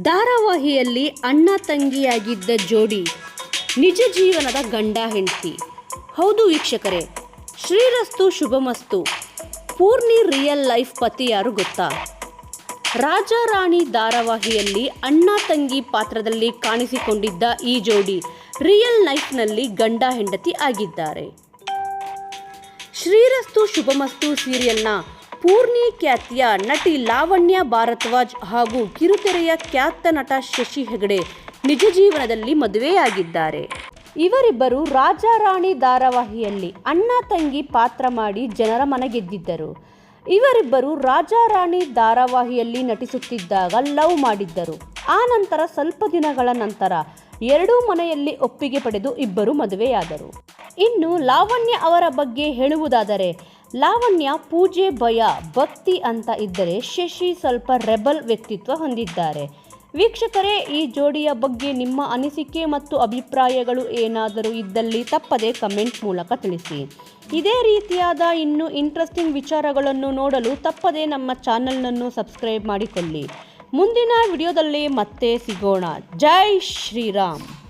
ಧಾರಾವಾಹಿಯಲ್ಲಿ ಅಣ್ಣ ತಂಗಿಯಾಗಿದ್ದ ಜೋಡಿ ನಿಜ ಜೀವನದ ಗಂಡ ಹೆಂಡತಿ. ಹೌದು ವೀಕ್ಷಕರೇ, ಶ್ರೀರಸ್ತು ಶುಭಮಸ್ತು. ಪೂರ್ಣಿ ರಿಯಲ್ ಲೈಫ್ ಪತಿ ಯಾರು ಗೊತ್ತಾ? ರಾಜ ರಾಣಿ ಧಾರಾವಾಹಿಯಲ್ಲಿ ಅಣ್ಣ ತಂಗಿ ಪಾತ್ರದಲ್ಲಿ ಕಾಣಿಸಿಕೊಂಡಿದ್ದ ಈ ಜೋಡಿ ರಿಯಲ್ ಲೈಫ್ನಲ್ಲಿ ಗಂಡ ಹೆಂಡತಿ ಆಗಿದ್ದಾರೆ. ಶ್ರೀರಸ್ತು ಶುಭಮಸ್ತು ಸೀರಿಯಲ್ನ ಪೂರ್ಣಿ ಖ್ಯಾತಿಯ ನಟಿ ಲಾವಣ್ಯ ಭಾರದ್ವಾಜ್ ಹಾಗೂ ಕಿರುತೆರೆಯ ಖ್ಯಾತ ನಟ ಶಶಿ ಹೆಗಡೆ ನಿಜ ಜೀವನದಲ್ಲಿ ಮದುವೆಯಾಗಿದ್ದಾರೆ. ಇವರಿಬ್ಬರು ರಾಜ ರಾಣಿ ಧಾರಾವಾಹಿಯಲ್ಲಿ ಅಣ್ಣ ತಂಗಿ ಪಾತ್ರ ಮಾಡಿ ಜನರ ಮನಗೆದ್ದಿದ್ದರು. ಇವರಿಬ್ಬರು ರಾಜ ರಾಣಿ ಧಾರಾವಾಹಿಯಲ್ಲಿ ನಟಿಸುತ್ತಿದ್ದಾಗ ಲವ್ ಮಾಡಿದ್ದರು. ಆ ನಂತರ ಸ್ವಲ್ಪ ದಿನಗಳ ನಂತರ ಎರಡೂ ಮನೆಯಲ್ಲಿ ಒಪ್ಪಿಗೆ ಪಡೆದು ಇಬ್ಬರು ಮದುವೆಯಾದರು. ಇನ್ನು ಲಾವಣ್ಯ ಅವರ ಬಗ್ಗೆ ಹೇಳುವುದಾದರೆ ಲಾವಣ್ಯ ಪೂಜೆ ಭಯ, ಭಕ್ತಿ ಅಂತ ಇದ್ದರೆ ಶಶಿ ಸ್ವಲ್ಪ ರೆಬಲ್ ವ್ಯಕ್ತಿತ್ವ ಹೊಂದಿದ್ದಾರೆ. ವೀಕ್ಷಕರೇ, ಈ ಜೋಡಿಯ ಬಗ್ಗೆ ನಿಮ್ಮ ಅನಿಸಿಕೆ ಮತ್ತು ಅಭಿಪ್ರಾಯಗಳು ಏನಾದರೂ ಇದ್ದಲ್ಲಿ ತಪ್ಪದೆ ಕಮೆಂಟ್ ಮೂಲಕ ತಿಳಿಸಿ. ಇದೇ ರೀತಿಯಾದ ಇನ್ನು ಇಂಟ್ರೆಸ್ಟಿಂಗ್ ವಿಚಾರಗಳನ್ನು ನೋಡಲು ತಪ್ಪದೆ ನಮ್ಮ ಚಾನಲ್ನನ್ನು ಸಬ್ಸ್ಕ್ರೈಬ್ ಮಾಡಿಕೊಳ್ಳಿ. ಮುಂದಿನ ವಿಡಿಯೋದಲ್ಲಿ ಮತ್ತೆ ಸಿಗೋಣ. ಜೈ ಶ್ರೀರಾಮ್!